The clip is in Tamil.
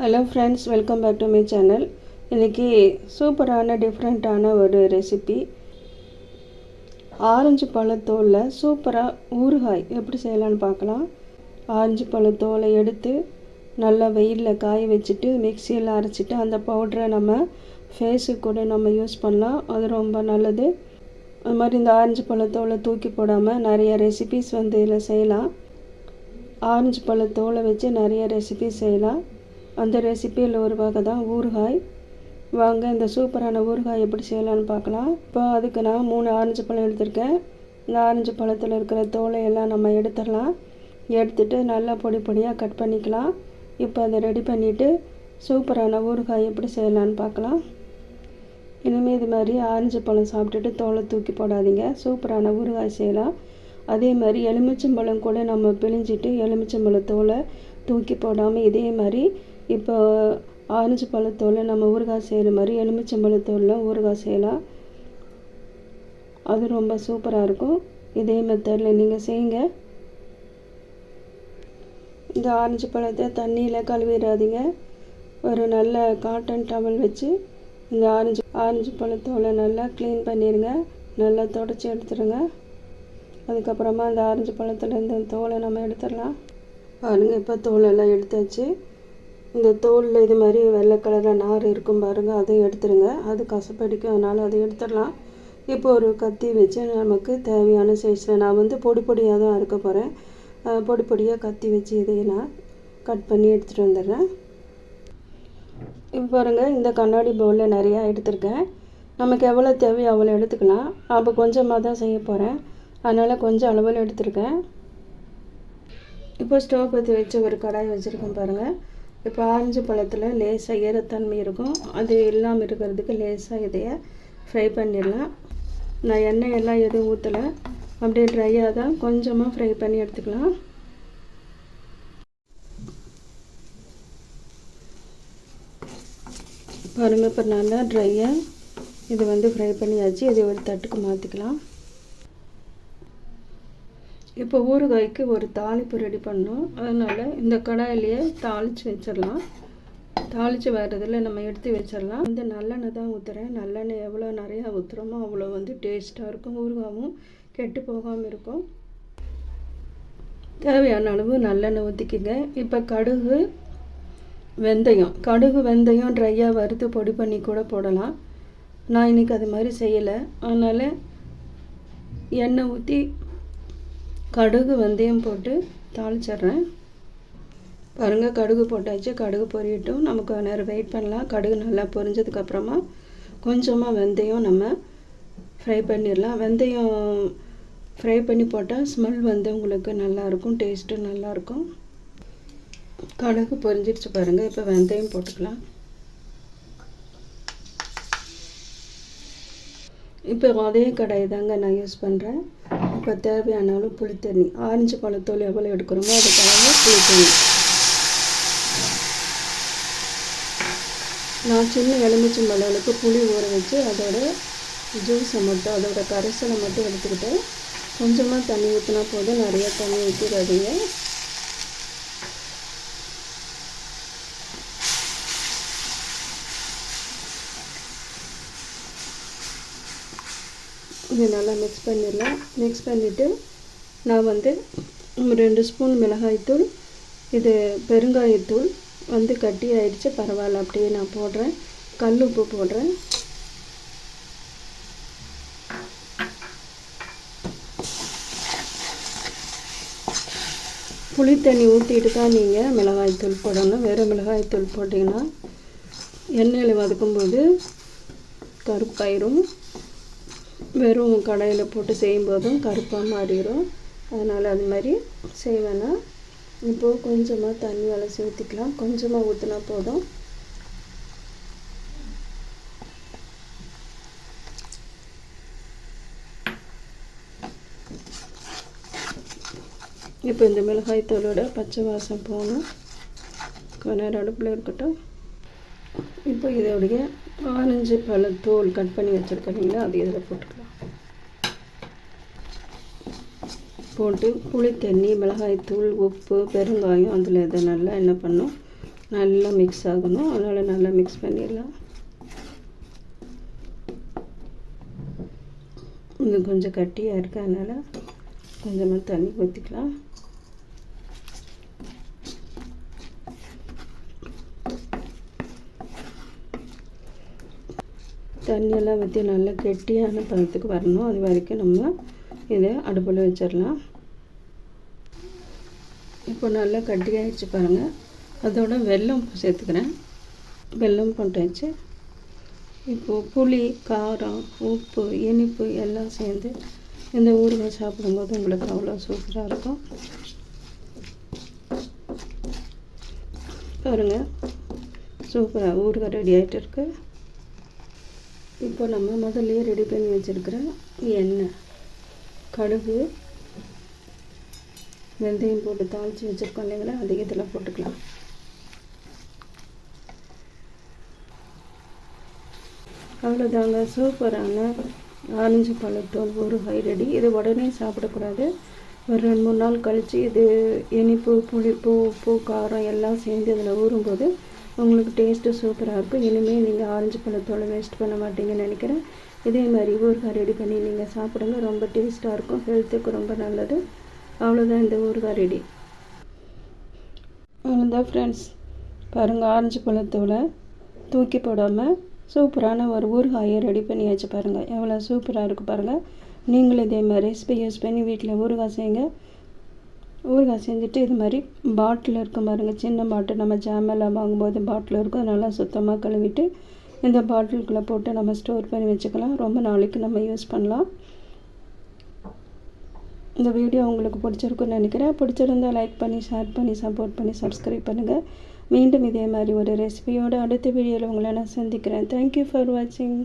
Hello friends welcome back to my channel இன்றைக்கி சூப்பரான டிஃப்ரெண்ட்டான ஒரு ரெசிபி ஆரஞ்சு பழத்தோலில் சூப்பராக ஊறுகாய் எப்படி செய்யலான்னு பார்க்கலாம். ஆரஞ்சு பழத்தோலை எடுத்து நல்லா வெயிலில் காய வச்சுட்டு மிக்சியில் அரைச்சிட்டு அந்த பவுடரை நம்ம ஃபேஸுக்கு கூட நம்ம யூஸ் பண்ணலாம். அது ரொம்ப நல்லது. அது மாதிரி இந்த ஆரஞ்சு பழத்தோலை தூக்கி போடாமல் நிறைய ரெசிபிஸ் வந்து இதில் செய்யலாம். ஆரஞ்சு பழத்தோலை வச்சு நிறைய ரெசிபி செய்யலாம். அந்த ரெசிப்பியில் ஒரு வகை தான் ஊறுகாய். வாங்க இந்த சூப்பரான ஊறுகாய் எப்படி செய்யலான்னு பார்க்கலாம். இப்போ அதுக்கு நான் மூணு ஆரஞ்சு பழம் எடுத்திருக்கேன். இந்த ஆரஞ்சு பழத்தில் இருக்கிற தோலை எல்லாம் நம்ம எடுத்துடலாம். எடுத்துட்டு நல்லா பொடி பொடியாக கட் பண்ணிக்கலாம். இப்போ அதை ரெடி பண்ணிவிட்டு சூப்பரான ஊறுகாய் எப்படி செய்யலான்னு பார்க்கலாம். இனிமேல் இது மாதிரி ஆரஞ்சு பழம் சாப்பிட்டுட்டு தோலை தூக்கி போடாதீங்க. சூப்பரான ஊறுகாய் செய்யலாம். அதே மாதிரி எலுமிச்சம்பழம் கூட நம்ம பிழிஞ்சிட்டு எலுமிச்சம்பழம் தோலை தூக்கி போடாமல் இதே மாதிரி இப்போ ஆரஞ்சு பழத்தோலை நம்ம ஊறுகாய் செய்கிற மாதிரி எலுமிச்சம்பழத்தோலில் ஊறுகாய் செய்யலாம். அது ரொம்ப சூப்பராக இருக்கும். இதே மெத்தடில் நீங்கள் செய்யுங்க. இந்த ஆரஞ்சு பழத்தை தண்ணியில் கழுவிடாதீங்க. ஒரு நல்ல காட்டன் டவல் வச்சு இந்த ஆரஞ்சு ஆரஞ்சு பழத்தோலை நல்லா க்ளீன் பண்ணிடுங்க நல்லா தொடச்சி எடுத்துடுங்க அதுக்கப்புறமா அந்த ஆரஞ்சு பழத்துலேருந்து தோலை நம்ம எடுத்துடலாம். பாருங்கள் இப்போ தோலெல்லாம் எடுத்தாச்சு. இந்த தோலில் இது மாதிரி வெள்ளை கலரில் நார் இருக்கும் பாருங்கள் அதை எடுத்துருங்க. அது கசப்படிக்கும் அதனால் அதை எடுத்துடலாம். இப்போ ஒரு கத்தி வச்சு நமக்கு தேவையான சைஸில் நான் வந்து பொடி பொடியாக தான் இருக்க போகிறேன் பொடி பொடியாக கத்தி வச்சு இதையும் நான் கட் பண்ணி எடுத்துகிட்டு வந்துடுறேன். இப்போ பாருங்கள் இந்த கண்ணாடி பவுலில் நிறையா எடுத்திருக்கேன். நமக்கு எவ்வளோ தேவையோ அவ்வளோ எடுத்துக்கலாம். அப்போ கொஞ்சமாக தான் செய்ய போகிறேன் அதனால் கொஞ்சம் அளவில் எடுத்திருக்கேன். இப்போ ஸ்டவ் பற்றி வச்சு ஒரு கடாய் வச்சுருக்கேன் பாருங்கள் இப்போ ஆரஞ்சு பழத்தில் லேசாக ஈரத்தன்மை இருக்கும். அது இல்லாமல் இருக்கிறதுக்கு லேசாக இதைய ஃப்ரை பண்ணிடலாம். நான் எண்ணெய் எல்லாம் எதுவும் ஊற்றலை அப்படியே ட்ரையாக தான் கொஞ்சமாக ஃப்ரை பண்ணி எடுத்துக்கலாம். பாருங்கள் இப்போ நல்லா ட்ரையாக இது வந்து ஃப்ரை பண்ணியாச்சு. இதை ஒரு தட்டுக்கு மாற்றிக்கலாம் இப்போ ஊறுகாய்க்கு ஒரு தாளிப்பு ரெடி பண்ணோம். அதனால் இந்த கடாயிலேயே தாளித்து வச்சிடலாம். தாளித்து வர்றதில் நம்ம எடுத்து வச்சிடலாம். வந்து நல்லெண்ணெய் தான் ஊற்றுறேன் நல்லெண்ணெய் எவ்வளோ நிறையா ஊற்றுறோமோ அவ்வளோ வந்து டேஸ்ட்டாக இருக்கும். ஊறுகாவும் கெட்டு போகாமல் இருக்கும். தேவையான அளவு நல்லெண்ணெய் ஊற்றிக்கிங்க இப்போ கடுகு வெந்தயம். கடுகு வெந்தயம் ட்ரையாக வறுத்து பொடி பண்ணி கூட போடலாம். நான் இன்றைக்கி அது மாதிரி செய்யலை. அதனால் எண்ணெய் ஊற்றி கடுகு வெந்தயம் போட்டு தாளிச்சிட்றேன். பாருங்கள் கடுகு போட்டாச்சு. கடுகு பொரியட்டும். நமக்கு நேரம் வெயிட் பண்ணலாம். கடுகு நல்லா பொரிஞ்சதுக்கப்புறமா கொஞ்சமாக வெந்தயம் நம்ம ஃப்ரை பண்ணிடலாம். வெந்தயம் ஃப்ரை பண்ணி போட்டால் ஸ்மெல் வந்து உங்களுக்கு நல்லாயிருக்கும் டேஸ்ட்டும் நல்லாயிருக்கும் கடுகு பொரிஞ்சிடுச்சு பாருங்கள் இப்போ வெந்தயம் போட்டுக்கலாம். இப்போ அதே கடாய் தாங்க நான் யூஸ் பண்ணுறேன் நமக்கு தேவையான அளவு புளித்தண்ணி. ஆரஞ்சு பழத்தோல் எவ்வளோ எடுக்கிறோமோ அதுக்காக புளித்தண்ணி. நான் சின்ன எலுமிச்சம் அளவுக்கு புளி ஊற வச்சு அதோட ஜூஸை மட்டும் அதோட கரைசலை மட்டும் எடுத்துக்கிட்டு கொஞ்சமாக தண்ணி ஊற்றினா போதும். நிறைய தண்ணி ஊற்றிடாதீங்க இது நல்லா மிக்ஸ் பண்ணிடலாம். மிக்ஸ் பண்ணிவிட்டு நான் வந்து ரெண்டு ஸ்பூன் மிளகாய்த்தூள் இது பெருங்காயத்தூள் வந்து கட்டி ஆயிடுச்சு. பரவாயில்ல அப்படியே நான் போடுறேன். கல் உப்பு போடுறேன். புளி தண்ணி ஊற்றிட்டு தான் நீங்கள் மிளகாய்த்தூள் போடணும். வேறு மிளகாய்த்தூள் போட்டிங்கன்னா எண்ணெயில் வதக்கும்போது கருப்பாயிரும் வெறும் கடையில் போட்டு செய்யும்போதும் கருப்பாக மாறிடும் அதனால் அது மாதிரி செய்வேன்னா இப்போது கொஞ்சமாக தண்ணி அலசி ஊற்றிக்கலாம் கொஞ்சமாக ஊற்றினா போதும். இப்போ இந்த மிளகாய் தூளோட பச்சை வாசம் போகணும். கொஞ்ச நேரம் அடுப்பில் இருக்கட்டும். இப்போ இதோடைய ஆரஞ்சு பழ தோல் கட் பண்ணி வச்சுருக்கீங்களா அது இதில் போட்டுக்கலாம். போட்டு புளி தண்ணி மிளகாய்த்தூள் உப்பு பெருங்காயம் அதில் இதை நல்லா என்ன பண்ணும் நல்லா மிக்ஸ் ஆகணும். அதனால் நல்லா மிக்ஸ் பண்ணிடலாம். இது கொஞ்சம் கட்டியாக இருக்கா அதனால் கொஞ்சமாக தண்ணி ஊற்றிக்கலாம் தண்ணியெல்லாம் ஊற்றி நல்லா கெட்டியான பதத்துக்கு வரணும். அது வரைக்கும் நம்ம இதை அடுப்பில் வச்சிடலாம். இப்போ நல்லா கட்டியாகிடுச்சு பாருங்கள் அதோட வெல்லம் சேர்த்துக்கிறேன். வெல்லம் போட்டாச்சு. இப்போது புளி காரம் உப்பு இனிப்பு எல்லாம் சேர்ந்து இந்த ஊறுகாய் சாப்பிடும்போது உங்களுக்கு அவ்வளோ சூப்பராக இருக்கும். பாருங்கள் சூப்பராக ஊறுகாய் ரெடி ஆகிட்டு இருக்குது இப்போ நம்ம முதல்லையே ரெடி பண்ணி வச்சுருக்கிற எண்ணெய். கடுகு வெந்தயம் போட்டு தாளித்து வச்சுருக்கோம் இல்லைங்களா? அது இதில் போட்டுக்கலாம். அவ்வளோதாங்க சூப்பரான ஆரஞ்சு பழத்தோல் ஊறுகாய் ரெடி இது உடனே சாப்பிடக்கூடாது. ஒரு ரெண்டு மூணு நாள் கழித்து இது இனிப்பு புளிப்பு உப்பு காரம் எல்லாம் சேர்ந்து இதில் ஊறும்போது உங்களுக்கு டேஸ்ட்டு சூப்பராக இருக்கும். இனிமேல் நீங்கள் ஆரஞ்சு பழத்தோலை வேஸ்ட் பண்ண மாட்டீங்கன்னு நினைக்கிறேன். இதே மாதிரி ஊறுகாய் ரெடி பண்ணி நீங்கள் சாப்பிடுங்க. ரொம்ப டேஸ்ட்டாக இருக்கும். ஹெல்த்துக்கு ரொம்ப நல்லது. அவ்வளோதான் இந்த ஊறுகாய் ரெடி அவ்வளோதான் ஃப்ரெண்ட்ஸ் பாருங்கள் ஆரஞ்சு பழத்தோலை தூக்கி போடாமல் சூப்பரான ஒரு ஊறுகாயை ரெடி பண்ணியாச்சு பாருங்கள் எவ்வளோ சூப்பராக இருக்குது பாருங்கள் நீங்களும் இதே மாதிரி ரெசிபி யூஸ் பண்ணி வீட்டில் ஊறுகாய் செய்யுங்க. ஊறுகாய் செஞ்சுட்டு இது மாதிரி பாட்டில் இருக்கும் பாருங்கள் சின்ன பாட்டில் நம்ம ஜாமெல்லாம் வாங்கும்போது பாட்டில் இருக்கும். அதை நல்லா சுத்தமாக கழுவிட்டு இந்த பாட்டிலுக்குள்ளே போட்டு நம்ம ஸ்டோர் பண்ணி வச்சுக்கலாம். ரொம்ப நாளைக்கு நம்ம யூஸ் பண்ணலாம். இந்த வீடியோ உங்களுக்கு பிடிச்சிருக்குன்னு நினைக்கிறேன். பிடிச்சிருந்தால் லைக் பண்ணி ஷேர் பண்ணி சப்போர்ட் பண்ணி சப்ஸ்கிரைப் பண்ணுங்கள் மீண்டும் இதே மாதிரி ஒரு ரெசிபியோடு அடுத்த வீடியோவில் உங்களை நான் சந்திக்கிறேன். தேங்க்யூ ஃபார் வாட்சிங்